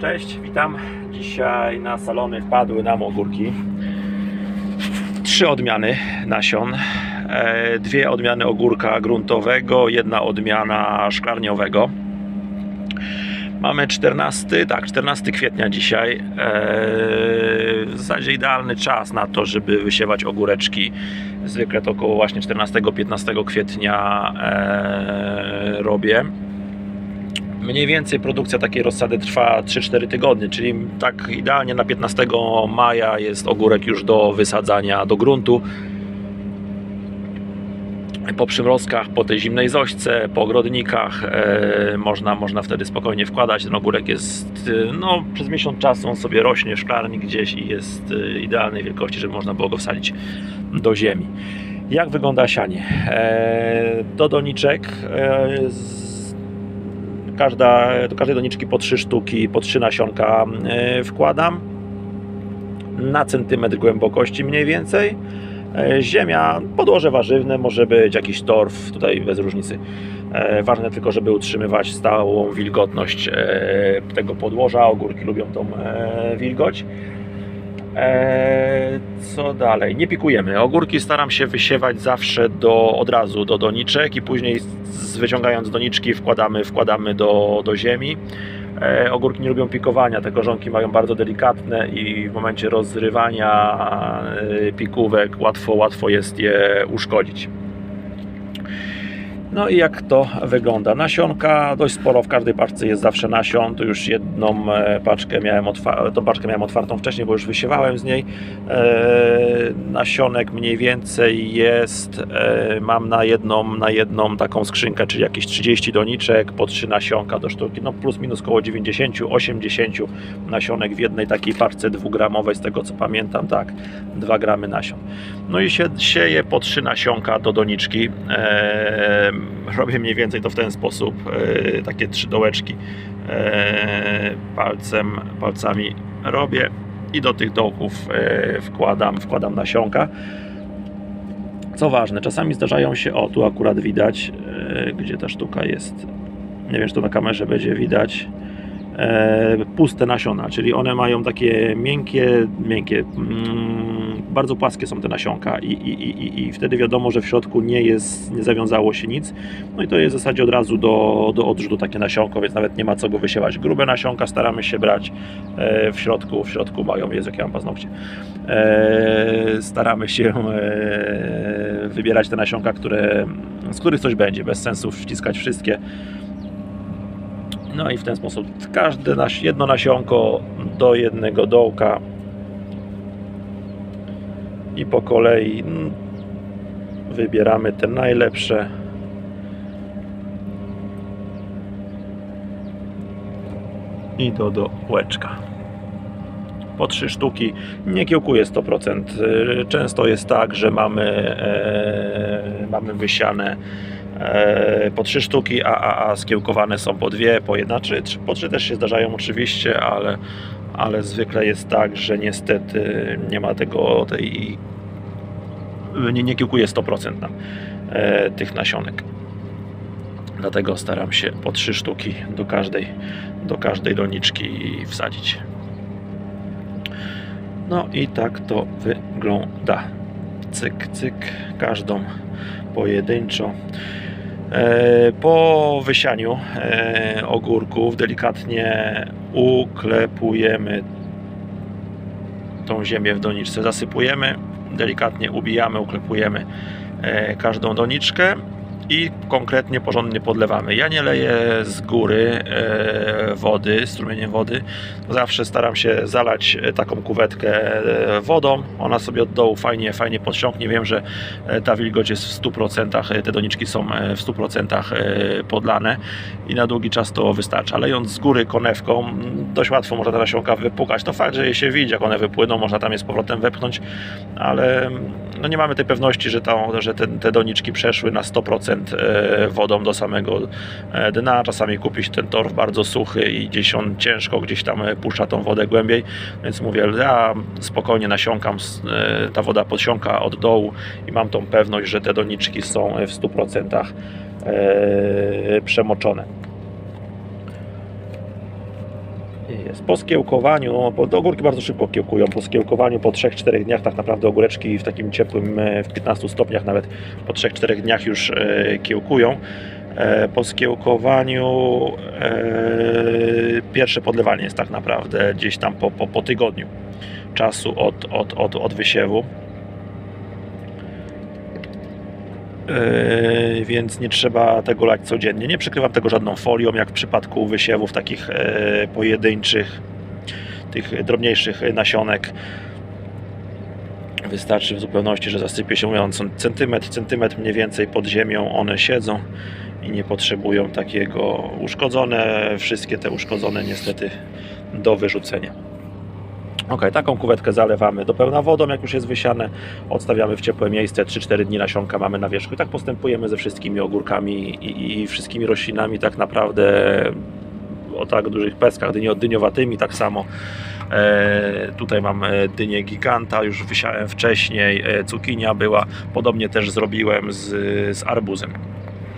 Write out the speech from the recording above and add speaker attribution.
Speaker 1: Cześć, witam. Dzisiaj na salony wpadły nam ogórki. Trzy odmiany nasion. E, Dwie odmiany ogórka gruntowego, jedna odmiana szklarniowego. Mamy 14, tak, 14 kwietnia dzisiaj. E, W zasadzie idealny czas na to, żeby wysiewać ogóreczki. Zwykle to około właśnie 14-15 kwietnia e, robię. Mniej więcej produkcja takiej rozsady trwa 3-4 tygodnie, czyli tak idealnie na 15 maja jest ogórek już do wysadzania do gruntu. Po przymrozkach, po tej zimnej zośce, po ogrodnikach e, można, można wtedy spokojnie wkładać. Ten ogórek jest, e, no przez miesiąc czasu on sobie rośnie w szklarni gdzieś i jest e, idealnej wielkości, żeby można było go wsadzić do ziemi. Jak wygląda sianie? E, do doniczek e, każda, do każdej doniczki po trzy sztuki, po trzy nasionka e, wkładam na centymetr głębokości mniej więcej. E, Ziemia, podłoże warzywne, może być jakiś torf, tutaj bez różnicy. E, Ważne tylko, żeby utrzymywać stałą wilgotność tego podłoża. Ogórki lubią tą wilgoć. E, Co dalej? Nie pikujemy. Ogórki staram się wysiewać zawsze do, od razu do doniczek i później z, wyciągając doniczki wkładamy, wkładamy do, do ziemi. E, Ogórki nie lubią pikowania, te korzonki mają bardzo delikatne i w momencie rozrywania e, pikówek łatwo, łatwo jest je uszkodzić. No i jak to wygląda? Nasionka dość sporo w każdej paczce jest zawsze nasion. Tu już jedną e, paczkę miałem, tą paczkę miałem otwartą wcześniej, bo już wysiewałem z niej. E, nasionek mniej więcej jest, e, mam na jedną, na jedną taką skrzynkę, czyli jakieś 30 doniczek, po 3 nasionka do sztuki, no plus minus około 90-80 nasionek w jednej takiej paczce dwugramowej, z tego co pamiętam, tak, 2 gramy nasion. No i się sieje po 3 nasionka do doniczki. Robię mniej więcej to w ten sposób, e, takie trzy dołeczki e, palcem, palcami robię i do tych dołków e, wkładam, wkładam nasionka. Co ważne, czasami zdarzają się, o tu akurat widać, gdzie ta sztuka jest, nie wiem, czy to na kamerze będzie widać, puste nasiona, czyli one mają takie miękkie, miękkie, mm, bardzo płaskie są te nasionka i, i, i, i wtedy wiadomo, że w środku nie jest, nie zawiązało się nic, no i to jest w zasadzie od razu do, do odrzutu takie nasionko, więc nawet nie ma co go wysiewać. Grube nasionka staramy się brać e, w środku, w środku mają, jest jakie mam paznokcie, e, staramy się e, wybierać te nasionka, które, z których coś będzie, bez sensu wciskać wszystkie, no i w ten sposób każde jedno nasionko do jednego dołka i po kolei wybieramy te najlepsze. I do dołeczka. Po trzy sztuki nie kiełkuje 100%. Y, Często jest tak, że mamy, e, mamy wysiane e, po trzy sztuki, a, a, a skiełkowane są po dwie, po jedna, czy po trzy też się zdarzają oczywiście, ale, ale zwykle jest tak, że niestety nie ma tego, tej nie, nie kiełkuje 100% nam e, tych nasionek. Dlatego staram się po trzy sztuki do każdej, do każdej doniczki wsadzić. No i tak to wygląda. Cyk, cyk, każdą pojedynczo. E, Po wysianiu e, ogórków delikatnie uklepujemy tą ziemię w doniczce. Zasypujemy, delikatnie ubijamy, uklepujemy e, każdą doniczkę i konkretnie porządnie podlewamy. Ja nie leję z góry e, wody, strumieniem wody. Zawsze staram się zalać e, taką kuwetkę e, wodą. Ona sobie od dołu fajnie, fajnie podsiąknie. Wiem, że ta wilgoć jest w 100%, e, te doniczki są w 100% e, podlane i na długi czas to wystarcza. Lejąc z góry konewką, dość łatwo można te nasionka wypukać. To fakt, że je się widzi, jak one wypłyną, można tam je z powrotem wepchnąć, ale no nie mamy tej pewności, że, to, że te, te doniczki przeszły na 100% e, wodą do samego e, dna. Czasami kupi się ten torf bardzo suchy i gdzieś on ciężko gdzieś tam e, puszcza tą wodę głębiej, więc mówię, ja spokojnie nasiąkam, ta woda podsiąka od dołu i mam tą pewność, że te doniczki są w 100% e, przemoczone. Jest. Po skiełkowaniu, bo ogórki bardzo szybko kiełkują, po skiełkowaniu po 3-4 dniach tak naprawdę ogóreczki w takim ciepłym, e, w 15 stopniach nawet po 3-4 dniach już e, kiełkują. E, Po skiełkowaniu pierwsze podlewanie jest tak naprawdę gdzieś tam po, po, po tygodniu czasu od, od, od, od wysiewu. Więc nie trzeba tego lać codziennie. Nie przykrywam tego żadną folią, jak w przypadku wysiewów takich e, pojedynczych, tych drobniejszych nasionek. Wystarczy w zupełności, że zasypie się mówiąc centymetr, centymetr mniej więcej pod ziemią one siedzą i nie potrzebują takiego uszkodzone, wszystkie te uszkodzone niestety do wyrzucenia. Ok, taką kuwetkę zalewamy do pełna wodą, jak już jest wysiane. Odstawiamy w ciepłe miejsce, 3-4 dni nasionka mamy na wierzchu. I tak postępujemy ze wszystkimi ogórkami i, i wszystkimi roślinami tak naprawdę o tak dużych peskach, dynio, dyniowatymi tak samo. E, tutaj mam e, dynię giganta, już wysiałem wcześniej, e, cukinia była, podobnie też zrobiłem z, z arbuzem.